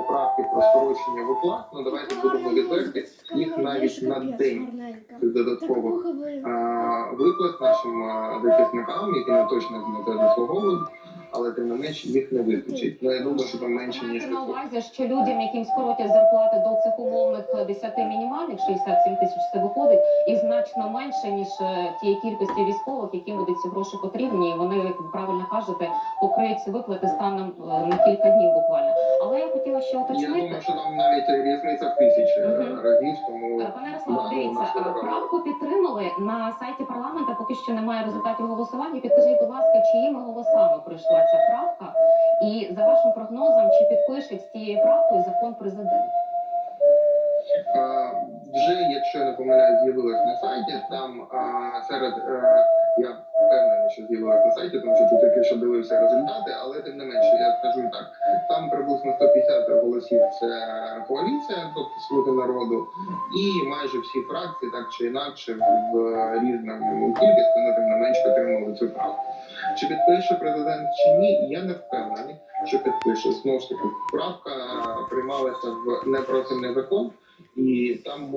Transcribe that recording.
поправки про скорочення виплат, ну давайте будемо відверті, їх навіть на день додаткових а, виплат нашим захисникам, які не точно на це заслуговують, але тим не менш їх не вистачить. Ну я думаю, що там менше ніж на увазі, що людям, яким скоротять зарплати до цих умовних 10 мінімальних, 67 тисяч це виходить, і значно менше, ніж е, тієї кількості військових, яким будуть ці гроші потрібні, і вони, як ви правильно кажете, покриють ці виплати станом е, на кілька днів буквально. Але ще Я думаю, що там навіть різниця в тисячі Мгм. разів, тому Пане Да, дивіться, правку підтримали на сайті парламенту. Поки що немає результатів голосування. Підкажіть, будь ласка, чиїми голосами пройшла ця правка? І за вашим прогнозом, чи підпишуть з цією правкою закон президент? А, вже, якщо я не помиляюсь, з'явилось на сайті. Там а, серед е, я впевнений, що з'явилось на сайті, тому що тут тільки що дивився результати, але тим не менше, я скажу так. Там приблизно 150 голосів це коаліція, тобто слуги народу, і майже всі фракції, так чи інакше, в різному кількості, але тим не менш підтримали цю правку. Чи підпише президент чи ні, я не впевнений, що підпише. Знову ж таки, правка приймалася в непрофільний закон, і там